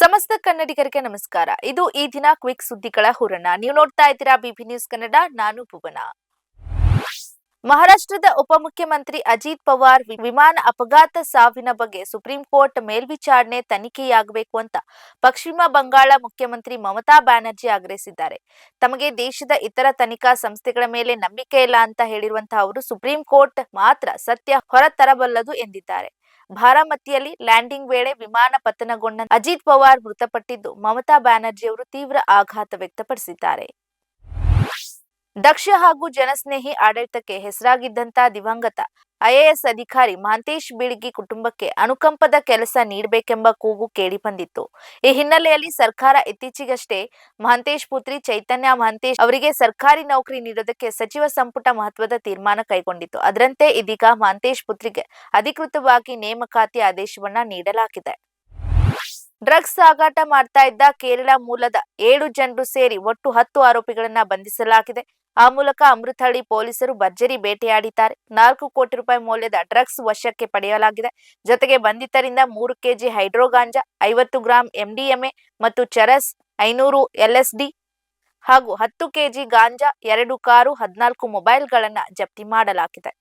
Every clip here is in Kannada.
ಸಮಸ್ತ ಕನ್ನಡಿಗರಿಗೆ ನಮಸ್ಕಾರ. ಇದು ಈ ದಿನ ಕ್ವಿಕ್ ಸುದ್ದಿಗಳ ಹುರಣ. ನೀವು ನೋಡ್ತಾ ಇದ್ದೀರಾ ಬಿಬಿ ನ್ಯೂಸ್ ಕನ್ನಡ, ನಾನು ಭುವನ. ಮಹಾರಾಷ್ಟ್ರದ ಉಪಮುಖ್ಯಮಂತ್ರಿ ಅಜಿತ್ ಪವಾರ್ ವಿಮಾನ ಅಪಘಾತ ಸಾವಿನ ಬಗ್ಗೆ ಸುಪ್ರೀಂ ಕೋರ್ಟ್ ಮೇಲ್ವಿಚಾರಣೆ ತನಿಖೆಯಾಗಬೇಕು ಅಂತ ಪಶ್ಚಿಮ ಬಂಗಾಳ ಮುಖ್ಯಮಂತ್ರಿ ಮಮತಾ ಬ್ಯಾನರ್ಜಿ ಆಗ್ರಹಿಸಿದ್ದಾರೆ. ತಮಗೆ ದೇಶದ ಇತರ ತನಿಖಾ ಸಂಸ್ಥೆಗಳ ಮೇಲೆ ನಂಬಿಕೆ ಇಲ್ಲ ಅಂತ ಹೇಳಿರುವಂತಹ ಅವರು ಸುಪ್ರೀಂ ಕೋರ್ಟ್ ಮಾತ್ರ ಸತ್ಯ ಹೊರತರಬಲ್ಲದು ಎಂದಿದ್ದಾರೆ. ಬಾರಾಮತಿಯಲ್ಲಿ ಲ್ಯಾಂಡಿಂಗ್ ವೇಳೆ ವಿಮಾನ ಪತನಗೊಂಡ ಅಜಿತ್ ಪವಾರ್ ಮೃತಪಟ್ಟಿದ್ದು ಮಮತಾ ಬ್ಯಾನರ್ಜಿ ಅವರು ತೀವ್ರ ಆಘಾತ ವ್ಯಕ್ತಪಡಿಸಿದ್ದಾರೆ. ದಕ್ಷ ಹಾಗೂ ಜನಸ್ನೇಹಿ ಆಡಳಿತಕ್ಕೆ ಹೆಸರಾಗಿದ್ದಂತ ದಿವಂಗತ ಐಎಎಸ್ ಅಧಿಕಾರಿ ಮಹಂತೇಶ್ ಬೀಳಗಿ ಕುಟುಂಬಕ್ಕೆ ಅನುಕಂಪದ ಕೆಲಸ ನೀಡಬೇಕೆಂಬ ಕೂಗು ಕೇಳಿಬಂದಿತ್ತು ಈ ಹಿನ್ನೆಲೆಯಲ್ಲಿ ಸರ್ಕಾರ ಇತ್ತೀಚೆಗಷ್ಟೇ ಮಹಂತೇಶ್ ಪುತ್ರಿ ಚೈತನ್ಯ ಮಹಂತೇಶ್ ಅವರಿಗೆ ಸರ್ಕಾರಿ ನೌಕರಿ ನೀಡೋದಕ್ಕೆ ಸಚಿವ ಸಂಪುಟ ಮಹತ್ವದ ತೀರ್ಮಾನ ಕೈಗೊಂಡಿತ್ತು. ಅದರಂತೆ ಇದೀಗ ಮಹಂತೇಶ್ ಪುತ್ರಿಗೆ ಅಧಿಕೃತವಾಗಿ ನೇಮಕಾತಿ ಆದೇಶವನ್ನ ನೀಡಲಾಗಿದೆ. ಡ್ರಗ್ಸ್ ಸಾಗಾಟ ಮಾಡ್ತಾ ಇದ್ದ ಕೇರಳ ಮೂಲದ ಏಳು ಜನರು ಸೇರಿ ಒಟ್ಟು ಹತ್ತು ಆರೋಪಿಗಳನ್ನ ಬಂಧಿಸಲಾಗಿದೆ. ಆ ಮೂಲಕ ಅಮೃತಹಳ್ಳಿ ಪೊಲೀಸರು ಭರ್ಜರಿ ಬೇಟೆಯಾಡಿದ್ದಾರೆ. ನಾಲ್ಕು ಕೋಟಿ ರೂಪಾಯಿ ಮೌಲ್ಯದ ಡ್ರಗ್ಸ್ ವಶಕ್ಕೆ ಪಡೆಯಲಾಗಿದೆ. ಜೊತೆಗೆ ಬಂಧಿತರಿಂದ ಮೂರು ಕೆಜಿ ಹೈಡ್ರೋ ಗಾಂಜಾ, ಐವತ್ತು ಗ್ರಾಂ ಎಂಡಿಎಂಎ ಮತ್ತು ಚರಸ್ ಐನೂರು ಎಲ್ಎಸ್ಡಿ ಹಾಗೂ ಹತ್ತು ಕೆಜಿ ಗಾಂಜಾ, ಎರಡು ಕಾರು, ಹದಿನಾಲ್ಕು ಮೊಬೈಲ್ಗಳನ್ನು ಜಪ್ತಿ ಮಾಡಲಾಗಿದೆ.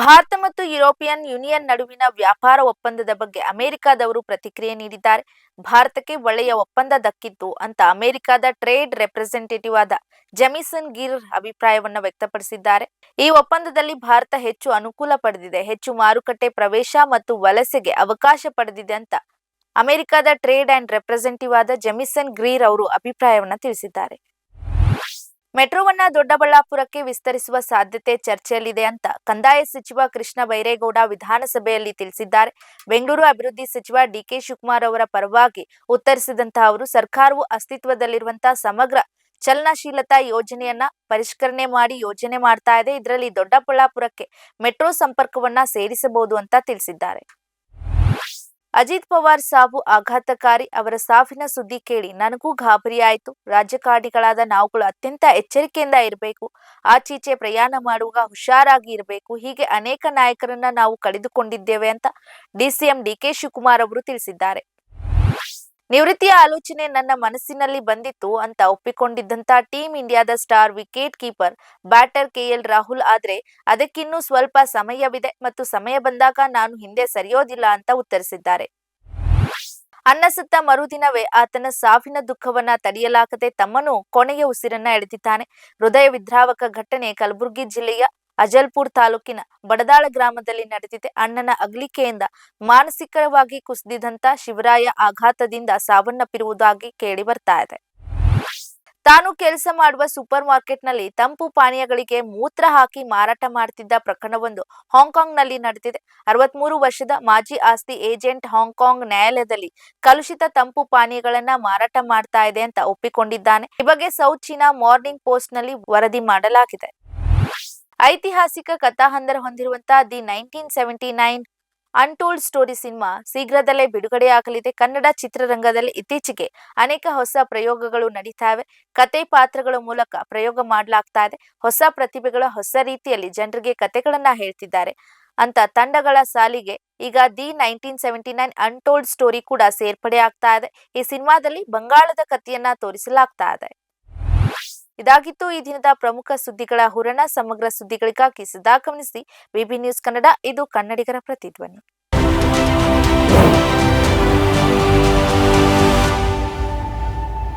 ಭಾರತ ಮತ್ತು ಯುರೋಪಿಯನ್ ಯೂನಿಯನ್ ನಡುವಿನ ವ್ಯಾಪಾರ ಒಪ್ಪಂದದ ಬಗ್ಗೆ ಅಮೆರಿಕದವರು ಪ್ರತಿಕ್ರಿಯೆ ನೀಡಿದ್ದಾರೆ. ಭಾರತಕ್ಕೆ ಒಳ್ಳೆಯ ಒಪ್ಪಂದ ದಕ್ಕಿತ್ತು ಅಂತ ಅಮೆರಿಕದ ಟ್ರೇಡ್ ರೆಪ್ರೆಸೆಂಟೇಟಿವ್ ಆದ ಜಮಿಸನ್ ಗಿರ್ ಅಭಿಪ್ರಾಯವನ್ನ ವ್ಯಕ್ತಪಡಿಸಿದ್ದಾರೆ. ಈ ಒಪ್ಪಂದದಲ್ಲಿ ಭಾರತ ಹೆಚ್ಚು ಅನುಕೂಲ ಪಡೆದಿದೆ, ಹೆಚ್ಚು ಮಾರುಕಟ್ಟೆ ಪ್ರವೇಶ ಮತ್ತು ವಲಸೆಗೆ ಅವಕಾಶ ಪಡೆದಿದೆ ಅಂತ ಅಮೆರಿಕದ ಟ್ರೇಡ್ ಅಂಡ್ ರೆಪ್ರೆಸೆಂಟೇಟಿವ್ ಆದ ಜಮಿಸನ್ ಗ್ರೀರ್ ಅವರು ಅಭಿಪ್ರಾಯವನ್ನು ತಿಳಿಸಿದ್ದಾರೆ. ಮೆಟ್ರೋವನ್ನ ದೊಡ್ಡಬಳ್ಳಾಪುರಕ್ಕೆ ವಿಸ್ತರಿಸುವ ಸಾಧ್ಯತೆ ಚರ್ಚೆಯಲ್ಲಿದೆ ಅಂತ ಕಂದಾಯ ಸಚಿವ ಕೃಷ್ಣ ಬೈರೇಗೌಡ ವಿಧಾನಸಭೆಯಲ್ಲಿ ತಿಳಿಸಿದ್ದಾರೆ. ಬೆಂಗಳೂರು ಅಭಿವೃದ್ಧಿ ಸಚಿವ ಡಿಕೆ ಶಿವಕುಮಾರ್ ಅವರ ಪರವಾಗಿ ಉತ್ತರಿಸಿದಂತಹ ಅವರು, ಸರ್ಕಾರವು ಅಸ್ತಿತ್ವದಲ್ಲಿರುವಂತಹ ಸಮಗ್ರ ಚಲನಶೀಲತಾ ಯೋಜನೆಯನ್ನ ಪರಿಷ್ಕರಣೆ ಮಾಡಿ ಯೋಜನೆ ಮಾಡ್ತಾ ಇದೆ. ಇದರಲ್ಲಿ ದೊಡ್ಡಬಳ್ಳಾಪುರಕ್ಕೆ ಮೆಟ್ರೋ ಸಂಪರ್ಕವನ್ನ ಸೇರಿಸಬಹುದು ಅಂತ ತಿಳಿಸಿದ್ದಾರೆ. ಅಜಿತ್ ಪವಾರ್ ಸಾವು ಆಘಾತಕಾರಿ, ಅವರ ಸಾವಿನ ಸುದ್ದಿ ಕೇಳಿ ನನಗೂ ಗಾಬರಿ ಆಯಿತು. ರಾಜಕಾರಣಿಗಳಾದ ನಾವುಗಳು ಅತ್ಯಂತ ಎಚ್ಚರಿಕೆಯಿಂದ ಇರಬೇಕು. ಆಚೀಚೆ ಪ್ರಯಾಣ ಮಾಡುವಾಗ ಹುಷಾರಾಗಿ ಇರಬೇಕು. ಹೀಗೆ ಅನೇಕ ನಾಯಕರನ್ನ ನಾವು ಕಳೆದುಕೊಂಡಿದ್ದೇವೆ ಅಂತ ಡಿಸಿಎಂ ಡಿಕೆ ಶಿವಕುಮಾರ್ ಅವರು ತಿಳಿಸಿದ್ದಾರೆ. ನಿವೃತ್ತಿಯ ಆಲೋಚನೆ ನನ್ನ ಮನಸ್ಸಿನಲ್ಲಿ ಬಂದಿತ್ತು ಅಂತ ಒಪ್ಪಿಕೊಂಡಿದ್ದಂತ ಟೀಂ ಇಂಡಿಯಾದ star wicket keeper, batter KL Rahul ಆದ್ರೆ ಅದಕ್ಕಿನ್ನೂ ಸ್ವಲ್ಪ ಸಮಯವಿದೆ ಮತ್ತು ಸಮಯ ಬಂದಾಗ ನಾನು ಹಿಂದೆ ಸರಿಯೋದಿಲ್ಲ ಅಂತ ಉತ್ತರಿಸಿದ್ದಾರೆ. ಅನ್ನ ಸತ್ತ ಮರುದಿನವೇ ಆತನ ಸಾವಿನ ದುಃಖವನ್ನ ತಡೆಯಲಾಗದೆ ತಮ್ಮನು ಕೊನೆಯ ಉಸಿರನ್ನ ಎಳೆದಿದ್ದಾನೆ. ಹೃದಯ ವಿದ್ರಾವಕ ಘಟನೆ ಕಲಬುರಗಿ ಜಿಲ್ಲೆಯ ಅಜಲ್ಪುರ್ ತಾಲೂಕಿನ ಬಡದಾಳ ಗ್ರಾಮದಲ್ಲಿ ನಡೆದಿದೆ ಅಣ್ಣನ ಅಗ್ಲಿಕೆಯಿಂದ ಮಾನಸಿಕವಾಗಿ ಕುಸಿದಿದಂತ ಶಿವರಾಯ ಆಘಾತದಿಂದ ಸಾವನ್ನಪ್ಪಿರುವುದಾಗಿ ಕೇಳಿ ಬರ್ತಾ ಇದೆ. ತಾನು ಕೆಲಸ ಮಾಡುವ ಸೂಪರ್ ಮಾರ್ಕೆಟ್ನಲ್ಲಿ ತಂಪು ಪಾನೀಯಗಳಿಗೆ ಮೂತ್ರ ಹಾಕಿ ಮಾರಾಟ ಮಾಡ್ತಿದ್ದ ಪ್ರಕರಣವೊಂದು ಹಾಂಗ್ಕಾಂಗ್ನಲ್ಲಿ ನಡೆದಿದೆ. ಅರವತ್ಮೂರು ವರ್ಷದ ಮಾಜಿ ಆಸ್ತಿ ಏಜೆಂಟ್ ಹಾಂಗ್ಕಾಂಗ್ ನ್ಯಾಯಾಲಯದಲ್ಲಿ ಕಲುಷಿತ ತಂಪು ಪಾನೀಯಗಳನ್ನ ಮಾರಾಟ ಮಾಡ್ತಾ ಇದೆ ಅಂತ ಒಪ್ಪಿಕೊಂಡಿದ್ದಾನೆ. ಈ ಬಗ್ಗೆ ಸೌತ್ ಚೀನಾ ಮಾರ್ನಿಂಗ್ ಪೋಸ್ಟ್ನಲ್ಲಿ ವರದಿ ಮಾಡಲಾಗಿದೆ. ಐತಿಹಾಸಿಕ ಕಥಾಹಂದರ ಹೊಂದಿರುವಂತಹ the nineteen seventy nine untold story cinema ಶೀಘ್ರದಲ್ಲೇ ಬಿಡುಗಡೆಯಾಗಲಿದೆ. ಕನ್ನಡ ಚಿತ್ರರಂಗದಲ್ಲಿ ಇತ್ತೀಚೆಗೆ ಅನೇಕ ಹೊಸ ಪ್ರಯೋಗಗಳು ನಡೀತಾ ಇವೆ ಕತೆ ಪಾತ್ರಗಳ ಮೂಲಕ ಪ್ರಯೋಗ ಮಾಡಲಾಗ್ತಾ ಇದೆ. ಹೊಸ ಪ್ರತಿಭೆಗಳ ಹೊಸ ರೀತಿಯಲ್ಲಿ ಜನರಿಗೆ ಕತೆಗಳನ್ನ ಹೇಳ್ತಿದ್ದಾರೆ. ಅಂತ ತಂಡಗಳ ಸಾಲಿಗೆ ಈಗ the nineteen seventy nine untold story ಕೂಡ ಸೇರ್ಪಡೆ ಆಗ್ತಾ ಇದೆ. ಈ ಸಿನಿಮಾದಲ್ಲಿ ಬಂಗಾಳದ ಕಥೆಯನ್ನ ತೋರಿಸಲಾಗ್ತಾ ಇದೆ. ಇದಾಗಿತ್ತು. ಈ ದಿನದ ಪ್ರಮುಖ ಸುದ್ದಿಗಳ ಹುರಣ ಸಮಗ್ರ ಸುದ್ದಿಗಳಿಗಾಗಿ ಸದಾ ಗಮನಿಸಿ. ಬಿಬಿ ನ್ಯೂಸ್ ಕನ್ನಡ, ಇದು ಕನ್ನಡಿಗರ ಪ್ರತಿಧ್ವನಿ.